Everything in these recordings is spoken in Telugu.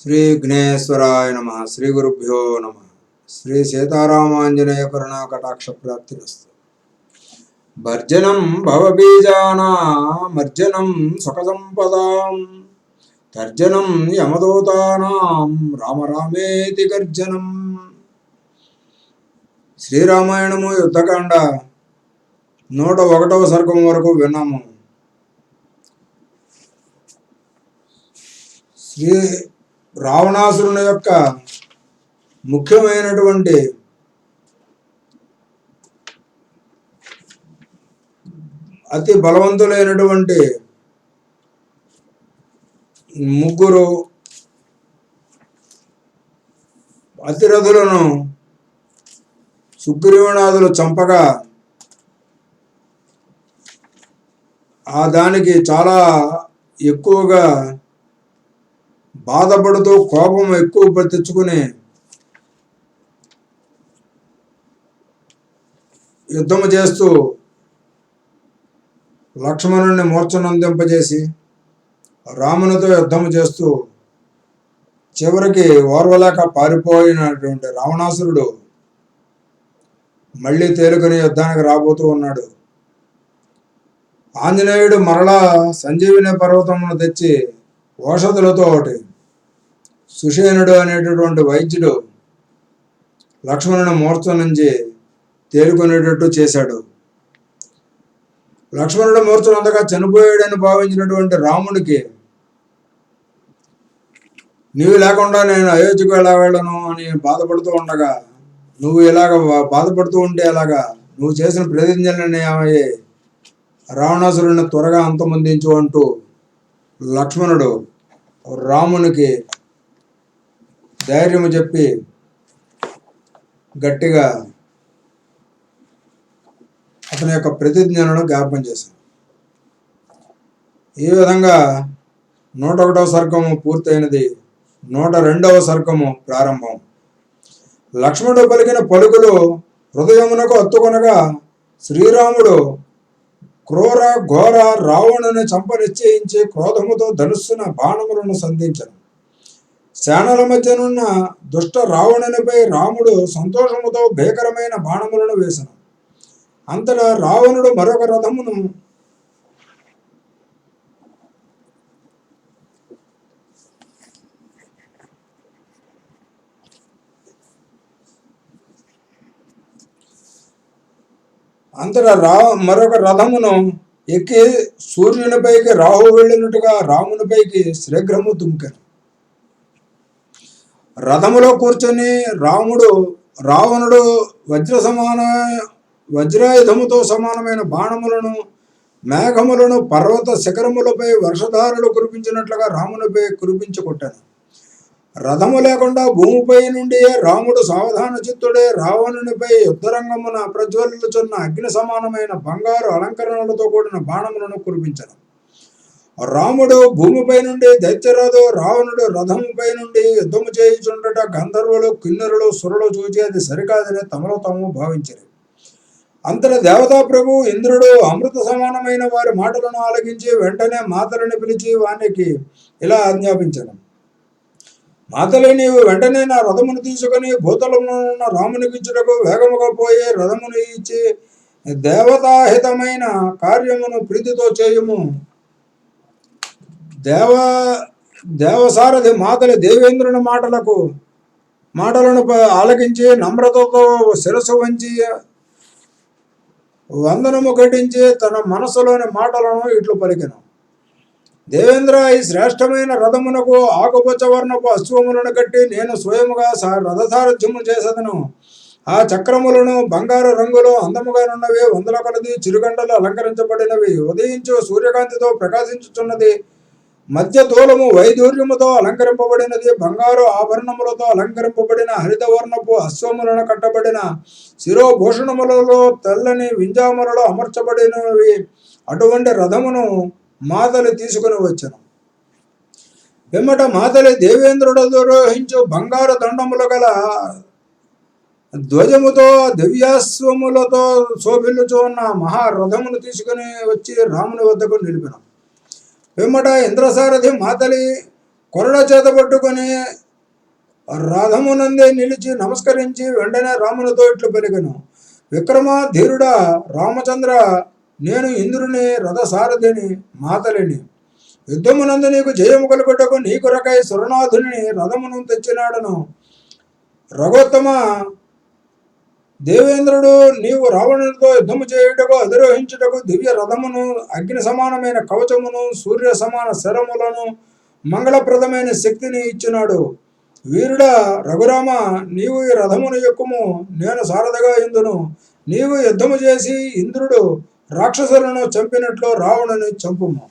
శ్రీ విఘ్నేశ్వరాయ నమ శ్రీ గురుభ్యో నమ. శ్రీ సీతారామాంజనేయ కరుణా కటాక్ష ప్రాప్తిరస్తు భర్జనం భవబీజానామర్జనం సుఖసంపదాం. తర్జనం యమదూతానాం రామ రామేతి గర్జనం. శ్రీరామాయణము యుద్ధకాండ నూట ఒకటవ సర్గం వరకు విన్నాము. శ్రీ రావణాసురుని యొక్క ముఖ్యమైనటువంటి అతి బలవంతులైనటువంటి ముగ్గురు అతిరథులను సుగ్రీవనాథులు చంపగా ఆ దానికి చాలా ఎక్కువగా బాధపడుతూ కోపం ఎక్కువ తెచ్చుకుని యుద్ధము చేస్తూ లక్ష్మణుని మూర్ఛనందింపజేసి రామునితో యుద్ధము చేస్తూ చివరికి ఓర్వలేక పారిపోయినటువంటి రావణాసురుడు మళ్ళీ తేలుకొని యుద్ధానికి రాబోతూ ఉన్నాడు. ఆంజనేయుడు మరలా సంజీవిని పర్వతమును తెచ్చి ఓషధులతో ఒకటి. సుషేనుడు అనేటటువంటి వైద్యుడు లక్ష్మణుని మూర్ఛ నుంచి తేలుకునేటట్టు చేశాడు. లక్ష్మణుడు మూర్ఛనంతగా చనిపోయాడని భావించినటువంటి రాముడికి నీవు లేకుండా నేను అయోధ్యకు ఎలా వెళ్ళను అని బాధపడుతూ ఉండగా నువ్వు ఇలాగ బా- బాధపడుతూ ఉంటే ఎలాగా? నువ్వు చేసిన ప్రతిజ్ఞలన్నీ ఏమయ్యాయి రావణాసురుడిని త్వరగా అంతమొందించు అంటూ లక్ష్మణుడు రామునికి ధైర్యము చెప్పి గట్టిగా అతని యొక్క ప్రతిజ్ఞలను జ్ఞాపం చేశాను ఈ విధంగా నూట ఒకటవ సర్గము పూర్తయినది. నూట రెండవ సర్గము ప్రారంభం. లక్ష్మణుడు పలికిన పలుకులు హృదయమునకు అత్తుకొనగా శ్రీరాముడు క్రూర ఘోర రావణుని చంప నిశ్చయించి క్రోధముతో ధనుస్సున బాణములను సంధించను. సేనల మధ్యనున్న దుష్ట రావణునిపై రాముడు సంతోషముతో భీకరమైన బాణములను వేసను. అంతటా రావణుడు మరొక రథమును అంతటా రా మరొక రథమును ఎక్కి సూర్యునిపైకి రాహు వెళ్ళినట్టుగా రామునిపైకి శీఘ్రము దుంకారు రథములో కూర్చొని రాముడు రావణుడు వజ్ర సమాన వజ్రాయుధముతో సమానమైన బాణములను మేఘములను పర్వత శిఖరములపై వర్షధారలు కురిపించినట్లుగా రామునిపై కురిపించి కొట్టాను. రథము లేకుండా భూమిపై నుండి రాముడు సావధాన చిత్తుడే రావణునిపై యుద్ధరంగమున ప్రజ్వలించున్న అగ్ని సమానమైన బంగారు అలంకరణలతో కూడిన బాణములను కురిపించను. రాముడు భూమిపై నుండి దైత్యరాజు రావణుడు రథముపై నుండి యుద్ధము చేయుచుండట గంధర్వులు కిన్నెరులు సురలు చూచి అది సరికాదని తమలో తాము భావించరు. అంతట దేవతా ప్రభు ఇంద్రుడు అమృత సమానమైన వారి మాటలను ఆలకించి వెంటనే మాతలని పిలిచి వానికి ఇలా ఆజ్ఞాపించను. మాతలే నీవు వెంటనే నా రథమును తీసుకొని భూతలంలో ఉన్న రామునికిచ్చుటకు వేగముగా పోయి రథమును ఇచ్చి దేవతాహితమైన కార్యమును ప్రీతితో చేయుము. దేవ దేవసారథి మాతలి దేవేంద్రుని మాటలకు మాటలను ప- ఆలకించి నమ్రతతో శిరసు వంచి వందనము ఘటించి తన మనసులోని మాటలను ఇట్లు పలికినాం. దేవేంద్ర ఈ శ్రేష్టమైన రథమునకు ఆకుపచ్చ వర్ణపు అశ్వములను కట్టి నేను స్వయముగా సా- రథసారథ్యము చేసేదను. ఆ చక్రములను బంగారు రంగులో అందముగానున్నవి వందల కొలది చిరుగంటలు అలంకరించబడినవి. ఉదయించు సూర్యకాంతితో ప్రకాశించుచున్నది. మధ్య దూలము వైదూర్యముతో అలంకరింపబడినది. బంగారు ఆభరణములతో అలంకరింపబడిన హరితవర్ణపు అశ్వములను కట్టబడిన శిరోభూషణములలో తెల్లని వింజాములలో అమర్చబడినవి. అటువంటి రథమును మాతలు తీసుకుని వచ్చను. పిమ్మట మాతలి దేవేంద్రుడు ద్రోహించు బంగారు దండములు గల ధ్వజముతో దివ్యాశ్వములతో శోభిల్లుచు ఉన్న మహారథమును తీసుకుని వచ్చి రాముని వద్దకు నిలిపిన. పిమ్మట ఇంద్రసారథి మాతలి కొరడ చేత పట్టుకొని రథమునందే నిలిచి నమస్కరించి వెంటనే రామునితో ఇట్లు పెరిగను విక్రమ ధీరుడా రామచంద్ర నేను ఇంద్రుని రథసారథిని మాతలిని. యుద్ధమునందు నీకు జయము కలుగుటకు నీ కొరకై సురనాథుని రథమును తెచ్చినాడను. రఘోత్తమ దేవేంద్రుడు నీవు రావణునితో యుద్ధము చేయుటకు అధిరోహించుటకు దివ్య రథమును అగ్ని సమానమైన కవచమును సూర్య సమాన శరములను మంగళప్రదమైన శక్తిని ఇచ్చినాడు. వీరుడా రఘురామ నీవు ఈ రథమును ఎక్కుము నేను సారథగా ఇందును. నీవు యుద్ధము చేసి ఇంద్రుడు రాక్షసులను చంపినట్లు రావణుని చంపుము.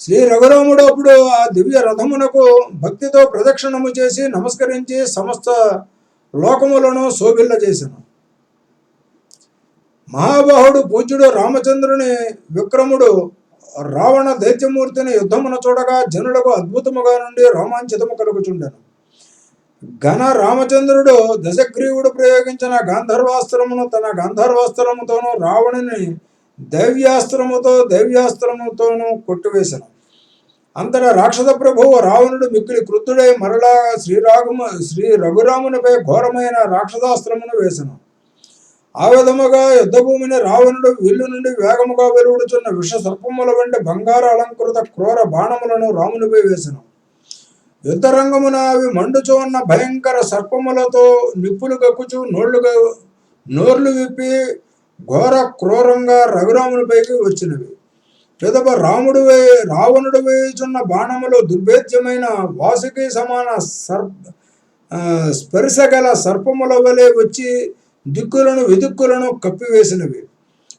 శ్రీ రఘురాముడు అప్పుడు ఆ దివ్య రథమునకు భక్తితో ప్రదక్షిణము చేసి నమస్కరించి సమస్త లోకములను శోభిల్ల చేశాను మహాబాహుడు పూజ్యుడు రామచంద్రుని విక్రముడు రావణ దైత్యమూర్తిని యుద్ధమున చూడగా జనులకు అద్భుతముగా నుండి రోమాంచితము కలుగుచుండెను. ఘన రామచంద్రుడు దశగ్రీవుడు ప్రయోగించిన గాంధర్వాస్త్రమును తన గంధర్వాస్త్రముతోనూ రావణుని దైవ్యాస్త్రముతో దైవ్యాస్త్రముతోనూ కొట్టివేశను అంతటా రాక్షస ప్రభువు రావణుడు మిక్కిలి కృతుడై మరలా శ్రీరాఘుమ శ్రీ రఘురామునిపై ఘోరమైన రాక్షసాస్త్రమును వేసను. ఆ విధముగా యుద్ధభూమిని రావణుడు విల్లు నుండి వేగముగా వెలువడుచున్న విష సర్పముల వంటి బంగారు అలంకృత క్రూర బాణములను రామునిపై వేసను. యుద్ధరంగమున అవి మండుచు ఉన్న భయంకర సర్పములతో నిప్పులు గక్కుచు నోళ్ళు నోర్లు విప్పి ఘోర క్రూరంగా రఘురాములపైకి వచ్చినవి. పిదప రాముడు రావణుడు వేయుచున్న బాణములు దుర్భేద్యమైన వాసుకి సమాన సర్ప స్పర్శ గల సర్పముల వలె వచ్చి దిక్కులను విదిక్కులను కప్పివేసినవి.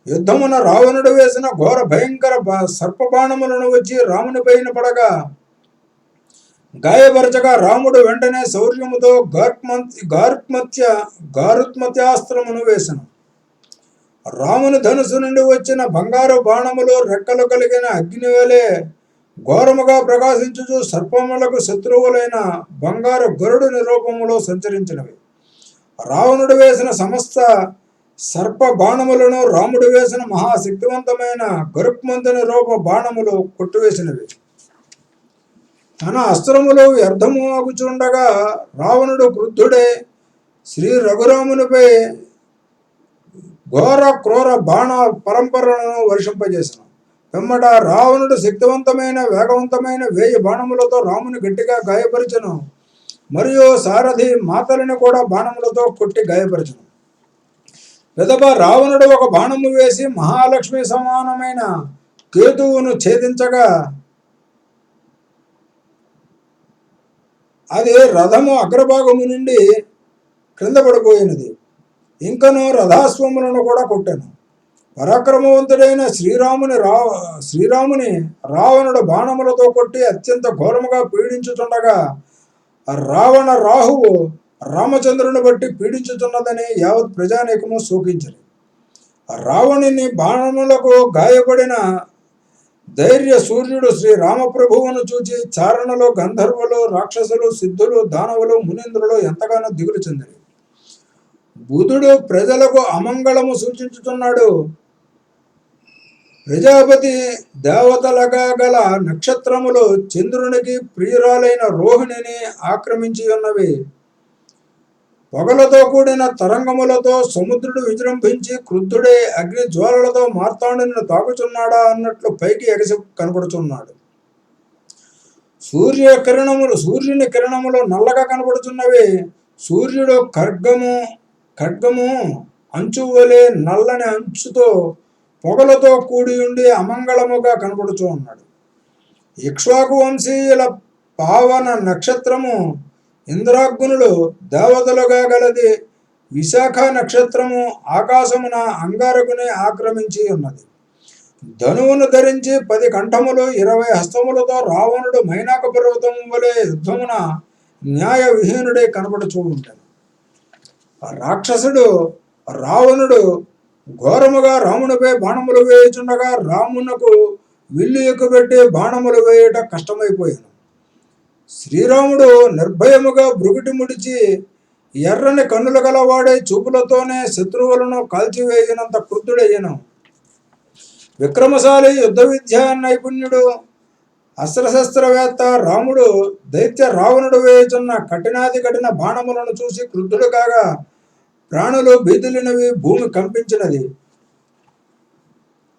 యుద్ధమున రావణుడు వేసిన ఘోర భయంకర బ- సర్ప బాణములను వచ్చి రాముని పైన పడగా గాయపరచగా రాముడు వెంటనే శౌర్యముతో గార్క్మంత్ గారుత్మత్యాస్త్రమును వేసను. రాముని ధనుసు నుండి వచ్చిన బంగారు బాణములు రెక్కలు కలిగిన అగ్నివేలే ఘోరముగా ప్రకాశించుచు సర్పములకు శత్రువులైన బంగారు గరుడుని రూపములో సంచరించినవి. రావణుడు వేసిన సమస్త సర్ప బాణములను రాముడు వేసిన మహాశక్తివంతమైన గరుక్మంతుని రూప బాణములు కొట్టువేసినవి తన అస్త్రములు వ్యర్థము ఆగుచుండగా రావణుడు వృద్ధుడే శ్రీ రఘురామునిపై ఘోర క్రూర బాణ పరంపరలను వర్షింపజేసిన. పిమ్మట రావణుడు శక్తివంతమైన వేగవంతమైన వేయి బాణములతో రాముని గట్టిగా గాయపరిచను. మరియు సారథి మాతలిని కూడా బాణములతో కొట్టి గాయపరచను. పిదప రావణుడు ఒక బాణము వేసి మహాలక్ష్మి సమానమైన కేతువును ఛేదించగా అది రథము అగ్రభాగము నుండి క్రింద పడిపోయినది. ఇంకను రథాస్వములను కూడా కొట్టాను. పరాక్రమవంతుడైన శ్రీరాముని రా శ్రీరాముని రావణుడు బాణములతో కొట్టి అత్యంత ఘోరముగా పీడించుచుండగా రావణ రాహువు రామచంద్రుని బట్టి పీడించుచున్నదని యావత్ ప్రజానేకము శోకించరు రావణుని బాణములకు గాయపడిన ధైర్య సూర్యుడు శ్రీ రామప్రభువును చూచి చారణలో గంధర్వులు రాక్షసులు సిద్ధులు దానవులు మునీంద్రులు ఎంతగానో దిగులు చెందిరి. బుధుడు ప్రజలకు అమంగళము సూచించుతున్నాడు ప్రజాపతి దేవతలగా గల నక్షత్రములు చంద్రునికి ప్రియురాలైన రోహిణిని ఆక్రమించి ఉన్నవి పొగలతో కూడిన తరంగములతో సముద్రుడు విజృంభించి క్రుద్ధుడే అగ్ని జ్వాలలతో మార్తాండుని తాగుచున్నాడా అన్నట్లు పైకి ఎగసి కనపడుచున్నాడు. సూర్య కిరణములు సూర్యుని కిరణములు నల్లగా కనపడుచున్నవి. సూర్యుడు ఖడ్గము ఖడ్గము అంచు వలె నల్లని అంచుతో పొగలతో కూడి ఉండి అమంగళముగా కనపడుచూ ఉన్నాడు. ఇక్ష్వాకు వంశీయుల పావన నక్షత్రము ఇంద్రాగ్నులు దేవతలుగా గలది విశాఖ నక్షత్రము ఆకాశమున అంగారకుని ఆక్రమించి ఉన్నది. ధనువును ధరించి పది కంఠములు ఇరవై హస్తములతో రావణుడు మైనాక పర్వతం వలె యుద్ధమున న్యాయ విహీనుడే కనపడుచూ ఉంటాడు. రాక్షసుడు రావణుడు ఘోరముగా రామునిపై బాణములు వేయుచుండగా రామునకు విల్లు ఎక్కుపెట్టి బాణములు వేయట కష్టమైపోయాను. శ్రీరాముడు నిర్భయముగా భృగుటి ముడిచి ఎర్రని కన్నులు గలవాడే చూపులతోనే శత్రువులను కాల్చివేయనంత క్రుద్ధుడయ్యను. విక్రమశాలి యుద్ధ విద్యా నైపుణ్యుడు అస్త్రశస్త్రవేత్త రాముడు దైత్య రావణుడు వేయుచున్న కఠినాది కఠిన బాణములను చూసి క్రుద్ధుడు కాగా ప్రాణులు బీదిలినవి భూమి కంపించినది.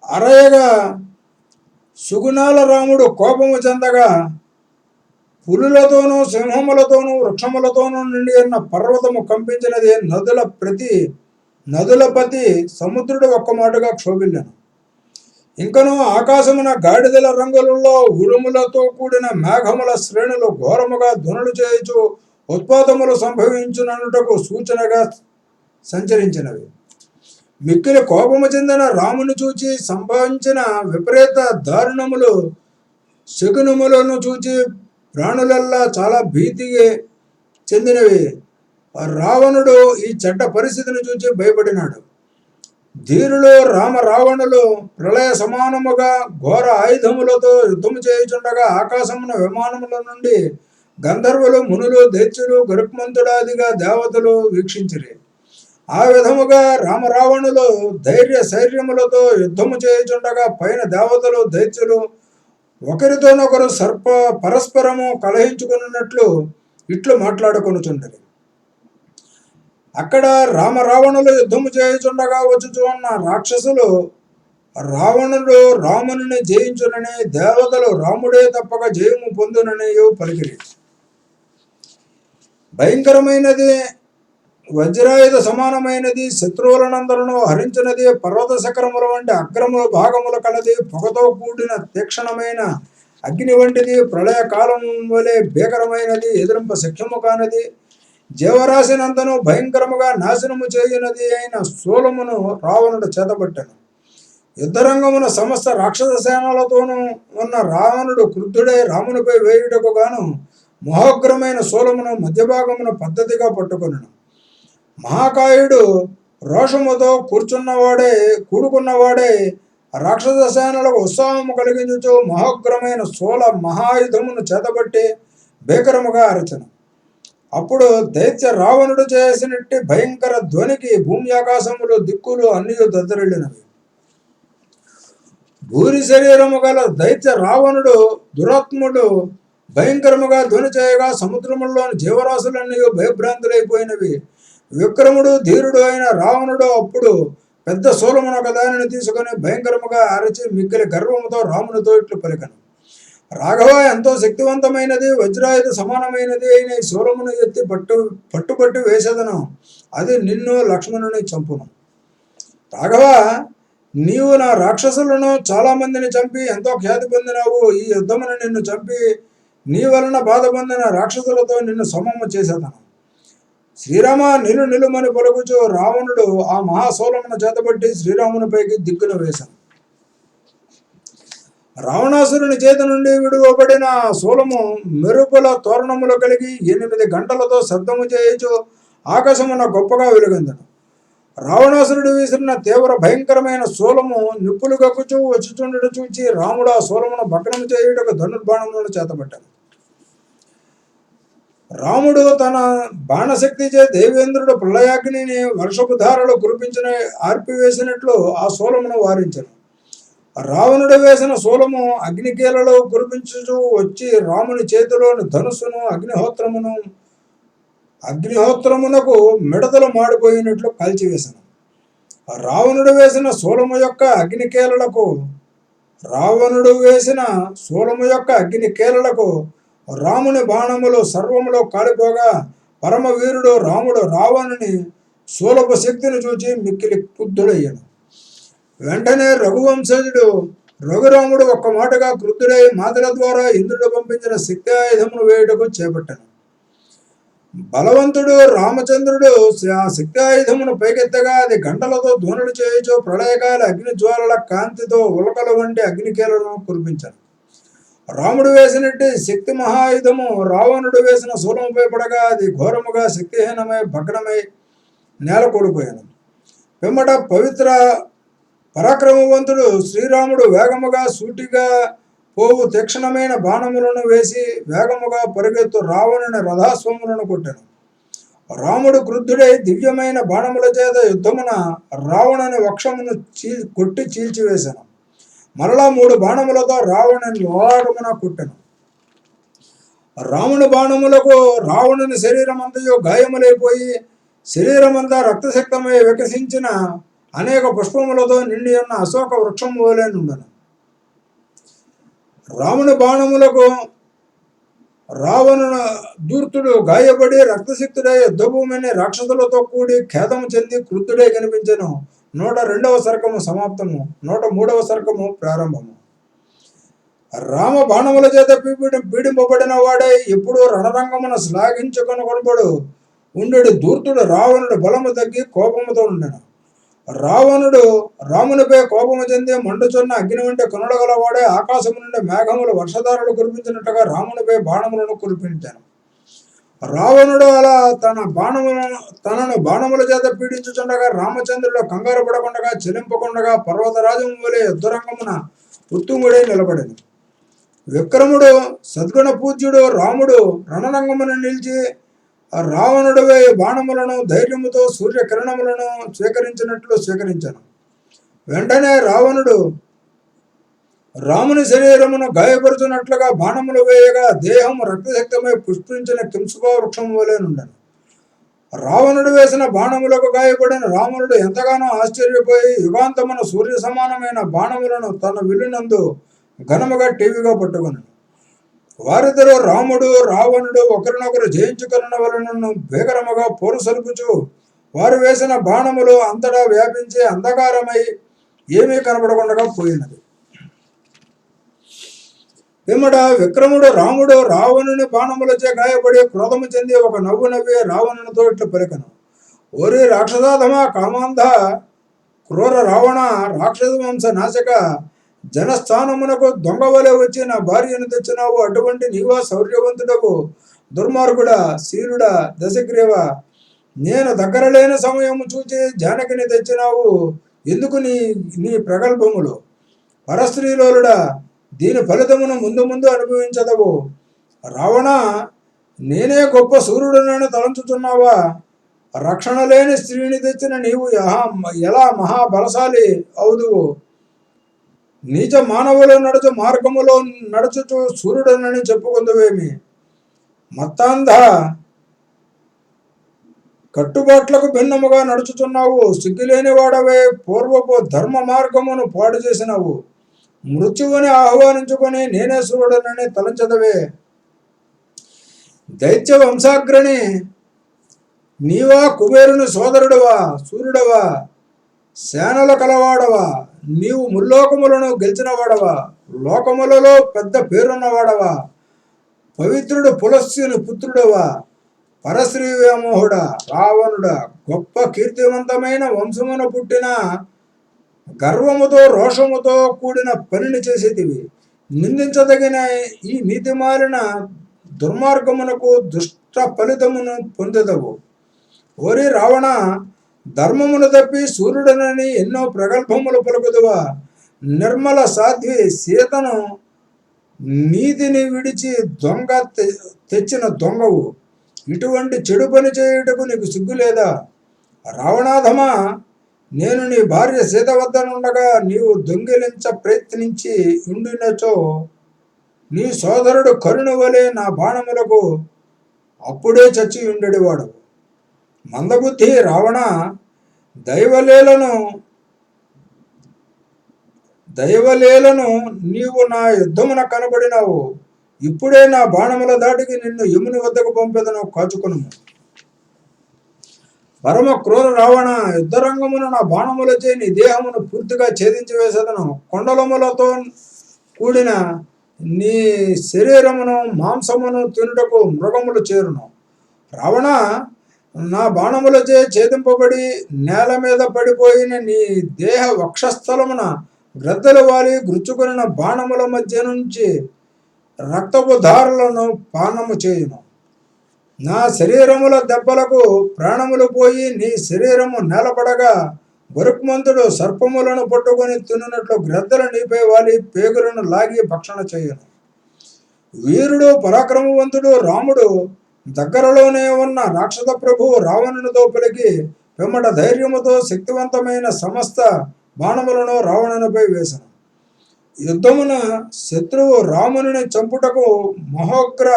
అరయగా సుగుణాల రాముడు కోపము చెందగా పులులతోనూ సింహములతోనూ వృక్షములతోనూ నిండి ఉన్న పర్వతము కంపించినది నదుల ప్రతి నదులపతి సముద్రుడు ఒక్క మాటగా క్షోభిల్లను. ఇంకను ఆకాశమున గాడిదల రంగులలో ఉరుములతో కూడిన మేఘముల శ్రేణులు ఘోరముగా ధ్వనులు చేయుచు ఉత్పాదములు సంభవించునటకు సూచనగా సంచరించినవి. మిక్కిలి కోపము చెందిన రాముని చూచి సంభవించిన విపరీత దారుణములు శకునములను చూచి ప్రాణులల్లా చాలా భీతికి చెందినవి. రావణుడు ఈ చెడ్డ పరిస్థితిని చూచి భయపడినాడు. ధీరులు రామ రావణులు ప్రళయ సమానముగా ఘోర ఆయుధములతో యుద్ధము చేయుచుండగా ఆకాశమున విమానముల నుండి గంధర్వులు మునులు దైత్యులు గరుక్మంతుడాదిగా దేవతలు వీక్షించిరి. ఆ విధముగా రామరావణులు ధైర్య శైర్యములతో యుద్ధము చేయుచుండగా పైన దేవతలు దైత్యులు ఒకరితోనొకరు సర్ప పరస్పరము కలహించుకున్నట్లు ఇట్లు మాట్లాడుకొనుచుండరి అక్కడ రామరావణులు యుద్ధము చేయుచుండగా వచ్చుచు ఉన్న రాక్షసులు రావణుడు రాముని జయించునని దేవతలు రాముడే తప్పక జయము పొందునని పలికిరి. భయంకరమైనది వజ్రాయుధ సమానమైనది శత్రువులనందరను హరించినది పర్వత శకరముల వంటి అగ్రముల భాగముల కలది పొగతో కూడిన తీక్షణమైన అగ్ని వంటిది ప్రళయ కాలం వలె భీకరమైనది ఎదురింప శక్యము కానిది. జీవరాశినంతను భయంకరముగా నాశనము చేయునది అయిన శూలమును రావణుడు చేతబట్టను. యుద్ధరంగమున సమస్త రాక్షస సేనలతోనూ ఉన్న రావణుడు క్రుద్ధుడై రామునిపై వేయుటకు గాను మహోగ్రమైన శూలమును మధ్యభాగమును పద్ధతిగా పట్టుకొనను. మహాకాయుడు రోషముతో కూర్చున్నవాడే కూడుకున్నవాడే రాక్షస సేనలకు ఉత్సాహము కలిగించుచు మహోగ్రమైన స్థూల మహాయుధమును చేతబట్టి భీకరముగా అరచను. అప్పుడు దైత్య రావణుడు చేసినట్టి భయంకర ధ్వనికి భూమి ఆకాశములు దిక్కులు అన్నీ దద్దరిల్లినవి. భూరి శరీరము గల దైత్య రావణుడు దురాత్ముడు భయంకరముగా ధ్వని చేయగా సముద్రములోని జీవరాశులన్నీ భయభ్రాంతులైపోయినవి. విక్రముడు ధీరుడు అయిన రావణుడు అప్పుడు పెద్ద శూలమున ఒక దానిని తీసుకొని భయంకరముగా అరచి మిక్కిలి గర్వముతో రామునితో ఇట్లు పలికను. రాఘవ ఎంతో శక్తివంతమైనది వజ్రాయుధ సమానమైనది అయిన ఈ శూలమును ఎత్తి పట్టు పట్టుబట్టి వేసేదను. అది నిన్ను లక్ష్మణుని చంపును. రాఘవ నీవు నా రాక్షసులను చాలామందిని చంపి ఎంతో ఖ్యాతి పొందినావు. ఈ యుద్ధమును నిన్ను చంపి నీ వలన బాధ పొందిన రాక్షసులతో నిన్ను సమము చేసేదను. శ్రీరామ నిలు నిలుమని పలుకుచు రావణుడు ఆ మహాశూలమును చేతబట్టి శ్రీరామునిపైకి దిక్కున వేశాను రావణాసురుని చేతి నుండి విడువబడిన శూలము మెరుపుల తోరణములు కలిగి ఎనిమిది గంటలతో శబ్దము చేయచు ఆకాశమున గొప్పగా వెలుగొందను రావణాసురుడు విసిరిన తీవ్ర భయంకరమైన శూలము నిప్పులు గక్కుచూ వచ్చుచుండడు చూచి రాముడు ఆ శూలమును భగ్నం చేయుటకు ధనుర్బాణములను చేతబట్టాను రాముడు తన బాణశక్తి చే దేవేంద్రుడు ప్రళయాగ్నిని వర్షపు ధారలు కురిపించిన ఆర్పివేసినట్లు ఆ శూలమును వారించను. రావణుడు వేసిన శూలము అగ్నికీలలో కురిపించుచు వచ్చి రాముని చేతిలోని ధనుస్సును అగ్నిహోత్రమును అగ్నిహోత్రమునకు మిడతలు మాడిపోయినట్లు కాల్చివేసను. రావణుడు వేసిన శూలము యొక్క అగ్నికేలలకు రావణుడు వేసిన శూలము యొక్క అగ్నికేలలకు రాముని బాణములు సర్వములో కాలిపోగా పరమవీరుడు రాముడు రావణుని శూలపు శక్తిని చూచి మిక్కిలి క్రుద్ధుడయ్యాడు. వెంటనే రఘువంశజుడు రఘురాముడు ఒక్క మాటగా క్రుద్ధుడై మాతల ద్వారా ఇంద్రుడు పంపించిన శక్తి ఆయుధమును వేయుటకు చేపట్టాను బలవంతుడు రామచంద్రుడు ఆ శక్తి ఆయుధమును పైకెత్తగా అది గంటలతో ధ్వనులు చేయొచ్చు ప్రళయకాల అగ్ని జ్వాలల కాంతితో ఉలకల వంటి అగ్నికేలను కురిపించాను రాముడు వేసినట్టు శక్తి మహాయుధము రావణుడు వేసిన శూలముపై పడగా అది ఘోరముగా శక్తిహీనమై భగ్నమై నేల కూలిపోయాను పిమ్మట పవిత్ర పరాక్రమవంతుడు శ్రీరాముడు వేగముగా సూటిగా పోవు తీక్షణమైన బాణములను వేసి వేగముగా పరుగెత్తు రావణుని రథాస్వములను కొట్టాను. రాముడు క్రుద్ధుడై దివ్యమైన బాణముల చేత యుద్ధమున రావణుని వక్షమును చీ కొట్టి చీల్చివేశాను మరలా మూడు బాణములతో రావణుని లోకమున కుట్టెను. రాముని బాణములకు రావణుని శరీరం అంతయో గాయములైపోయి శరీరమంతా రక్తశక్తమై వికసించిన అనేక పుష్పములతో నిండి ఉన్న అశోక వృక్షం వలె రాముని బాణములకు రావణుని దూర్తుడు గాయపడి రక్తశక్తుడై యుద్ధభూమిని రాక్షసులతో కూడి ఖేదము చెంది క్రుద్ధుడై కనిపించను. నూట రెండవ సర్గము సమాప్తము నూట మూడవ సర్గము ప్రారంభము. రామ బాణముల చేత పీడి పీడింపబడిన వాడే ఎప్పుడూ రణరంగమున శ్లాఘించుకొని కొనబడు. ఉండేడు దూర్తుడు రావణుడు బలము తగ్గి కోపముతో ఉండెను. రావణుడు రామునిపై కోపము చెంది మండుచున్న అగ్ని వంటి కొనడగలవాడే ఆకాశము నుండి మేఘములు వర్షధారలు కురిపించినట్టుగా రామునిపై బాణములను కురిపించాను. రావణుడు అలా తన బాణములను తనను బాణముల చేత పీడించుచుండగా రామచంద్రుడు కంగారు పడకుండగా చెలింపకుండగా పర్వతరాజం వలె యుద్ధరంగమున ఉత్తుంగుడై నిలబడింది విక్రముడు సద్గుణ పూజ్యుడు రాముడు రణరంగమున నిలిచి రావణుడు బాణములను ధైర్యముతో సూర్యకిరణములను స్వీకరించినట్లు స్వీకరించాను. వెంటనే రావణుడు రాముని శరీరమును గాయపరుచున్నట్లుగా బాణములు వేయగా దేహము రక్తశక్తమై పుష్పించిన కింసుభా వృక్షం వలెనుండను రావణుడు వేసిన బాణములకు గాయపడిన రాముడు ఎంతగానో ఆశ్చర్యపోయి యుగాంతమున సూర్య సమానమైన బాణములను తన విల్లునందు ఘనముగా టీవీగా పట్టుకుని వారిద్దరూ రాముడు రావణుడు ఒకరినొకరు జయించుకొన వలనను భీకరముగా పోరుసలుపుచు వారు వేసిన బాణములు అంతటా వ్యాపించి అంధకారమై ఏమీ కనబడకుండా పోయినది. పిమ్మట విక్రముడు రాముడు రావణుని బాణములచే గాయపడి క్రోధము చెంది ఒక నవ్వు నవ్వి రావణునితో ఇట్లు పలికను. ఓరి రాక్షసాధమ కామాంధ క్రూర రావణ రాక్షస వంశ నాశక జనస్థానమునకు దొంగ వలె వచ్చి నా భార్యను తెచ్చినావు అటువంటి నీవా శౌర్యవంతుడవు దుర్మార్గుడా శీరుడా దశగ్రీవ నేను దగ్గర లేని సమయము చూచి జానకిని తెచ్చినావు ఎందుకు నీ నీ ప్రగల్భములు? పరస్త్రీలోలుడా దీని ఫలితమును ముందు ముందు అనుభవించదవు. రావణ నేనే గొప్ప సూర్యుడునని తలంచుతున్నావా రక్షణ లేని స్త్రీని తెచ్చిన నీవు యహా- ఎలా మహాబలశాలి అవుదువు? నీచ మానవులు నడుచు మార్గములో నడుచుచు సూర్యుడనని చెప్పుకుందువేమి? మత్తాంధ కట్టుబాట్లకు భిన్నముగా నడుచుచున్నావు. సిగ్గులేని వాడవే పూర్వపు ధర్మ మార్గమును పాడు చేసినావు. మృత్యువుని ఆహ్వానించుకొని నేనే సూర్యుడనని తలంచదవే. దైత్య వంశాగ్రణి నీవా కుబేరుని సోదరుడవా సూర్యుడవా సేనల కలవాడవా నీవు ముల్లోకములను గెలిచినవాడవా లోకములలో పెద్ద పేరున్నవాడవా పవిత్రుడు పులస్యుని పుత్రుడవా పరశ్రీ వ్యామోహుడా రావణుడా గొప్ప కీర్తివంతమైన వంశమున పుట్టిన గర్వముతో రోషముతో కూడిన పనిని చేసేటివి. నిందించదగిన ఈ నీతి మారిన దుర్మార్గమునకు దుష్ట ఫలితమును పొందదవు. ఓరి రావణ ధర్మమును తప్పి సూర్యుడనని ఎన్నో ప్రగల్భములు పలుకుదువా? నిర్మల సాధ్వి సీతను నీతిని విడిచి దొంగ తె- తెచ్చిన దొంగవు. ఇటువంటి చెడు పని చేయుటకు నీకు సిగ్గు లేదా రావణాధమా నేను నీ భార్య సీత వద్దనుండగా నీవు దొంగిలించ ప్రయత్నించి ఉండినచో నీ సోదరుడు కరుణ వలె నా బాణములకు అప్పుడే చచ్చి ఉండేవాడు మందబుద్ధి రావణ దైవలేలను దైవలేలను నీవు నా యుద్ధమున కనబడినావు. ఇప్పుడే నా బాణముల దాటికి నిన్ను యముని వద్దకు పంపేదను కాచుకును పరమ క్రూర రావణ యుద్ధరంగమున నా బాణములచే నీ దేహమును పూర్తిగా ఛేదించి వేసేదను. కొండలములతో కూడిన నీ శరీరమును మాంసమును తినుటకు మృగములు చేరును. రావణ నా బాణములచే ఛేదింపబడి నేల మీద పడిపోయిన నీ దేహ వక్షస్థలమున గ్రద్దలు వాలి గుచ్చుకొనిన బాణముల మధ్య నుంచి రక్తపు దారులను పానము చేయును. నా శరీరముల దెబ్బలకు ప్రాణములు పోయి నీ శరీరము నేలపడగా గరుక్మంతుడు సర్పములను పట్టుకొని తినున్నట్లు గ్రద్దలు నీపై వాలి పేగులను లాగి భక్షణ చేయను. వీరుడు పరాక్రమవంతుడు రాముడు దగ్గరలోనే ఉన్న రాక్షస ప్రభువు రావణునితో పలికి పిమ్మట ధైర్యముతో శక్తివంతమైన సమస్త బాణములను రావణునిపై వేశాను యుద్ధమున శత్రువు రాముని చంపుటకు మహోగ్ర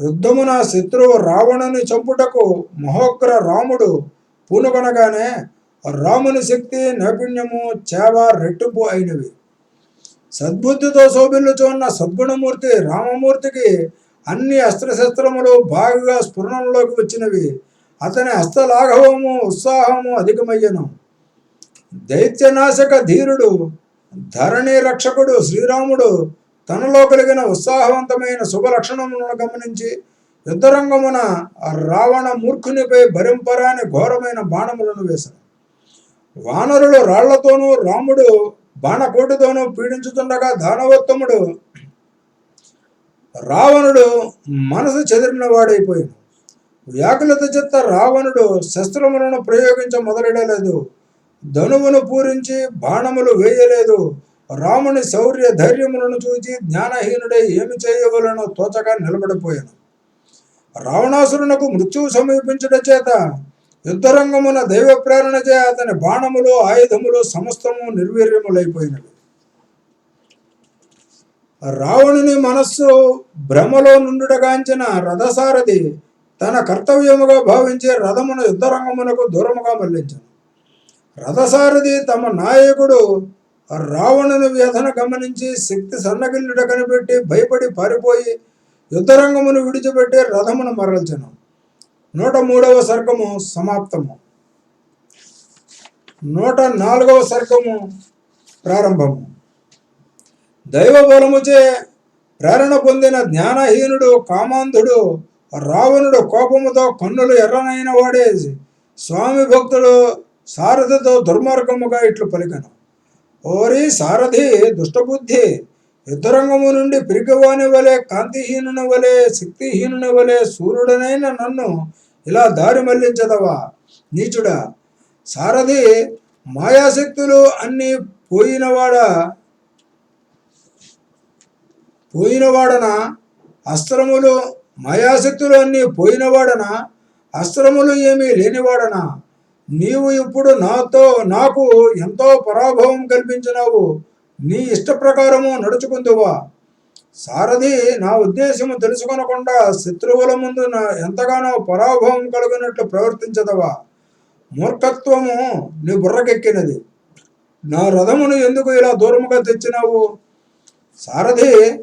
యుద్ధమున శత్రువు రావణుని చంపుటకు మహోగ్ర రాముడు పూనుకొనగానే రాముని శక్తి నైపుణ్యము చేవ రెట్టింపు అయినవి. సద్బుద్ధితో శోభిల్లుచున్న సద్గుణమూర్తి రామమూర్తికి అన్ని అస్త్రశస్త్రములు బాగా స్ఫురణంలోకి వచ్చినవి. అతని హస్తలాఘవము ఉత్సాహము అధికమయ్యను. దైత్యనాశక ధీరుడు ధరణి రక్షకుడు శ్రీరాముడు తనలో కలిగిన ఉత్సాహవంతమైన శుభ లక్షణములను గమనించి యుద్ధరంగమున రావణ మూర్ఖునిపై భరింపరాని ఘోరమైన బాణములను వేశాడు. వానరులు రాళ్ళతోనూ రాముడు బాణకోటితోనూ పీడించుతుండగా దానవోత్తముడు రావణుడు మనసు చెదిరిన వాడైపోయాడు వ్యాకులత చెత్త రావణుడు శస్త్రములను ప్రయోగించ మొదలెడలేదు. ధనువును పూరించి బాణములు వేయలేదు. రాముని శౌర్య ధైర్యములను చూచి జ్ఞానహీనుడై ఏమి చేయవలనో తోచగా నిలబడిపోయాను. రావణాసురునకు మృత్యువు సమీపించట చేత యుద్ధరంగమున దైవ ప్రేరణ చే అతని బాణములు ఆయుధములు సమస్తము నిర్వీర్యములైపోయినవి. రావణుని మనస్సు భ్రమలో నుండుటగాంచిన రథసారథి తన కర్తవ్యముగా భావించి రథమును యుద్ధరంగమునకు దూరముగా మళ్ళించను. రథసారథి తమ నాయకుడు రావణుని వ్యధన గమనించి శక్తి సన్నగిల్లుట కనిపెట్టి భయపడి పారిపోయి యుద్ధరంగమును విడిచిపెట్టి రథమును మరల్చను. నూట మూడవ సర్గము సమాప్తము. నూట నాలుగవ సర్గము ప్రారంభము. దైవ బలముచే ప్రేరణ పొందిన జ్ఞానహీనుడు కామాంధుడు రావణుడు కోపముతో కన్నులు ఎర్రనైన వాడే స్వామి భక్తుడు సారథితో దుర్మార్గముగా ఇట్లు పలికను. ఓరి సారథి దుష్టబుద్ధి యుద్ధరంగము నుండి పిరికివాని వలె కాంతిహీనుని వలె శక్తిహీనుని వలె సూర్యుడనైన నన్ను ఇలా దారి మళ్ళించదవా? నీచుడా సారథి మాయాశక్తులు అన్నీ పోయినవాడా పోయినవాడన అస్త్రములు మాయాశక్తులు అన్నీ పోయినవాడన అస్త్రములు ఏమీ లేనివాడనా. నీవు ఇప్పుడు నాతో నాకు ఎంతో పరాభవం కల్పించినావు. నీ ఇష్ట ప్రకారము నడుచుకుందువా. సారథి నా ఉద్దేశము తెలుసుకొనకుండా శత్రువుల ముందు నా ఎంతగానో పరాభవం కలిగినట్లు ప్రవర్తించదవా. మూర్ఖత్వము నీ బుర్రకెక్కినది. నా రథమును ఎందుకు ఇలా దూరముగా తెచ్చినావు. సారథి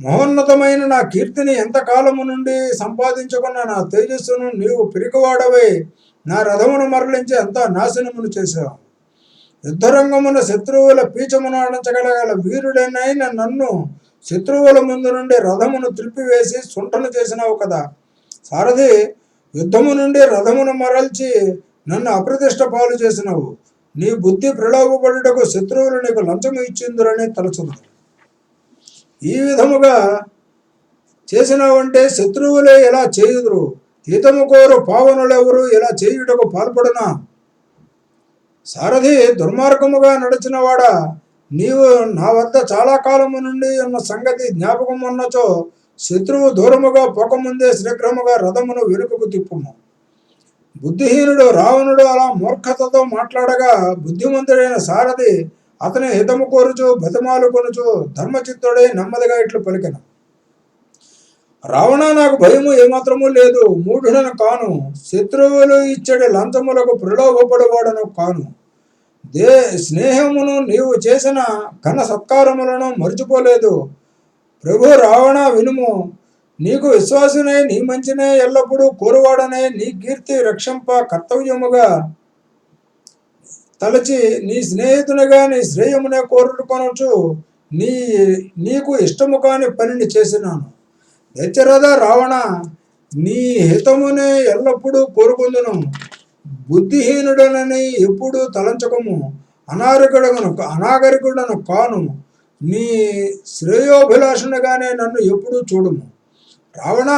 మహోన్నతమైన నా కీర్తిని ఎంతకాలము నుండి సంపాదించుకున్న నా తేజస్సును నీవు పిరికివాడవై. నా రథమును మరలించి ఎంతో నాశనమును చేశావు. యుద్ధరంగమున శత్రువుల పీచమును అణచగలగల వీరుడనైన నన్ను శత్రువుల ముందు నుండి రథమును త్రిప్పివేసి సుంటను చేసినావు కదా. సారథి యుద్ధము నుండి రథమును మరల్చి నన్ను అప్రతిష్ట పాలు చేసినావు. నీ బుద్ధి ప్రలోభపడుటకు శత్రువులు నీకు లంచము ఇచ్చిందురని తలచును ఈ విధముగా చేసినావంటే శత్రువులే ఎలా చేయుదురు. హితము కోరు పావనులెవరు ఇలా చేయుటకు పాల్పడునా? సారథి దుర్మార్గముగా నడిచినవాడా? నీవు నా వద్ద చాలా కాలము నుండి ఉన్న సంగతి జ్ఞాపకం ఉన్నచో శత్రువు దూరముగా పోకముందే శీఘ్రముగా రథమును వెనుకకు తిప్పుము. బుద్ధిహీనుడు రావణుడు అలా మూర్ఖతతో మాట్లాడగా బుద్ధిమంతుడైన సారథి అతని హితము కోరుచు బతిమాలు కొనుచు ధర్మచిత్తుడై నెమ్మదిగా ఇట్లు పలికెను. రావణ నాకు భయము ఏమాత్రము లేదు. మూఢుడను కాను. శత్రువులు ఇచ్చడి లంచములకు ప్రలోభపడవాడను కాను. దే స్నేహమును నీవు చేసిన ఘన సత్కారములను మర్చిపోలేదు ప్రభు రావణ వినుము. నీకు విశ్వాసునే నీ మంచినే ఎల్లప్పుడూ కోరువాడనే నీ కీర్తి రక్షంప కర్తవ్యముగా తలచి నీ స్నేహితునిగా నీ శ్రేయమునే కోరుకొనొచ్చు నీ నీకు ఇష్టము కాని పనిని చేసినాను. దశరథ రావణ? నీ హితమునే ఎల్లప్పుడూ కోరుకుందును. బుద్ధిహీనుడనని ఎప్పుడూ తలంచకము. అనాగరికుడను అనాగరికుడను కాను నీ శ్రేయోభిలాషునిగానే నన్ను ఎప్పుడూ చూడుము. రావణ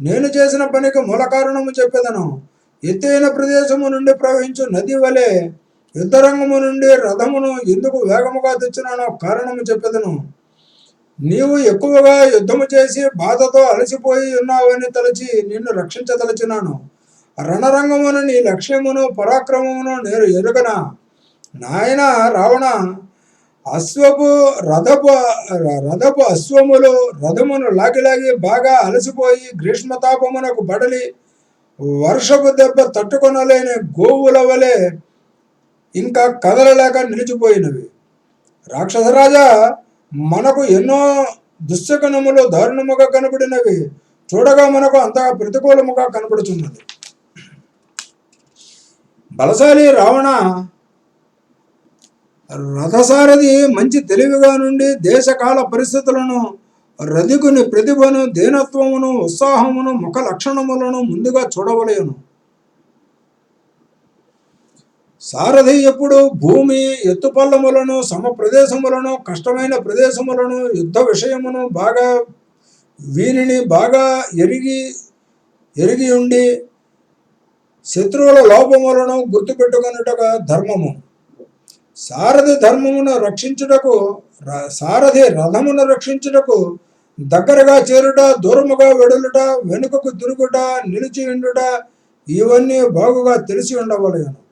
నేను చేసిన పనికి మూల కారణము చెప్పేదను. ఎత్తైన ప్రదేశము నుండి ప్రవహించు నది వలె యుద్ధరంగము నుండి రథమును ఎందుకు వేగముగా తెచ్చినానో కారణము చెప్పేదను. నీవు ఎక్కువగా యుద్ధము చేసి బాధతో అలసిపోయి ఉన్నావని తలచి నిన్ను రక్షించదలచినాను. రణరంగమును నీ లక్ష్యమును పరాక్రమమును నేను ఎరుగనా? నాయన రావణ అశ్వపు రథపు రథపు అశ్వములు రథమును లాగిలాగి బాగా అలసిపోయి గ్రీష్మతాపమునకు బడలి వర్షపు దెబ్బ తట్టుకొనలేని గోవుల వలె ఇంకా కదలలేక నిలిచిపోయినవి. రాక్షసరాజా మనకు ఎన్నో దుశ్శకనములు దారుణముగా కనబడినవి చూడగా మనకు అంతగా ప్రతికూలముగా కనబడుతున్నది బలశాలి రావణ రథసారథి మంచి తెలివిగా నుండి దేశకాల పరిస్థితులను రధికుని ప్రతిభను దీనత్వమును ఉత్సాహమును ముఖ లక్షణములను ముందుగా చూడవలేను. సారథి ఎప్పుడు భూమి ఎత్తుపల్లములను సమ ప్రదేశములను కష్టమైన ప్రదేశములను యుద్ధ విషయమును బాగా వీనిని బాగా ఎరిగి ఎరిగి ఉండి శత్రువుల లోపములను గుర్తుపెట్టుకొనుటగా ధర్మము. సారథి ధర్మమును రక్షించుటకు ర- సారథి రథమును రక్షించుటకు దగ్గరగా చేరుట దూరముగా వెడులుట వెనుకకు తిరుగుట నిలిచి ఉండుట ఇవన్నీ బాగుగా తెలిసి ఉండవలేను.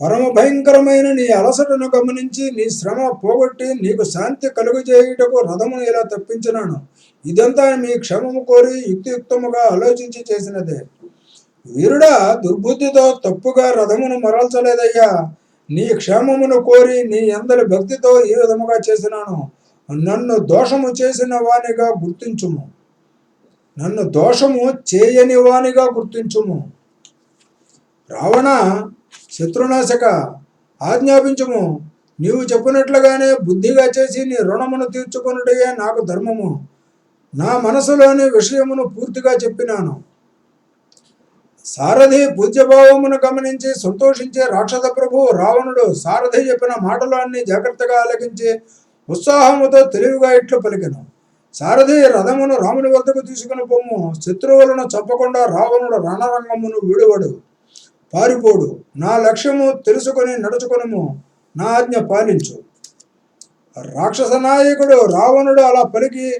పరమ భయంకరమైన నీ అలసటను గమనించి నీ శ్రమ పోగొట్టి నీకు శాంతి కలుగజేయుటకు రథమును ఇలా తప్పించినాను. ఇదంతా మీ క్షమము కోరి యుక్తియుక్తముగా ఆలోచించి చేసినదే. వీరుడా దుర్బుద్ధితో తప్పుగా రథమును మరల్చలేదయ్యా. నీ క్షేమమును కోరి నీ అందరి భక్తితో ఈ విధముగా చేసినాను నన్ను దోషము చేసిన వానిగా గుర్తించుము. నన్ను దోషము చేయని వానిగా గుర్తించుము. రావణ శత్రునాశక ఆజ్ఞాపించుము. నీవు చెప్పినట్లుగానే బుద్ధిగా చేసి నీ రుణమును తీర్చుకొనుటయే నాకు ధర్మము. నా మనసులోని విషయమును పూర్తిగా చెప్పినాను. సారథి పూజ్యభావమును గమనించి సంతోషించే రాక్షస ప్రభు రావణుడు సారథి చెప్పిన మాటలు అన్ని జాగ్రత్తగా ఆలకించి ఉత్సాహముతో తెలివిగా ఇట్లు పలికెను. సారథి రథమును రాముని వద్దకు తీసుకుని పొమ్ము. శత్రువులను చంపకుండా రావణుడు రణరంగమును విడువడు. పారిపోడు. నా లక్ష్యము తెలుసుకొని నడుచుకొనము. నా ఆజ్ఞ పాలించు. రాక్షస నాయకుడు రావణుడు అలా పలికి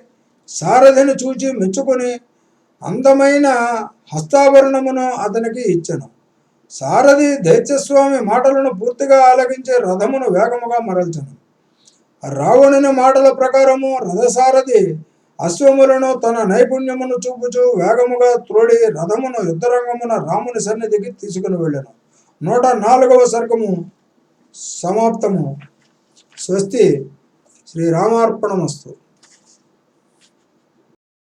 సారథిని చూచి మెచ్చుకొని అందమైన హస్తాభరణమును అతనికి ఇచ్చెను. సారథి దైత్యస్వామి మాటలను పూర్తిగా ఆలకించి రథమును వేగముగా మరల్చను. రావణుని మాటల ప్రకారము రథసారథి అశ్వములను తన నైపుణ్యమును చూపుచు వేగముగా త్రోడి రథమును యుద్ధరంగమున రాముని సన్నిధికి తీసుకుని వెళ్ళాను. నూట నాలుగవ సర్గము సమాప్తము. స్వస్తి. శ్రీరామార్పణమస్తు.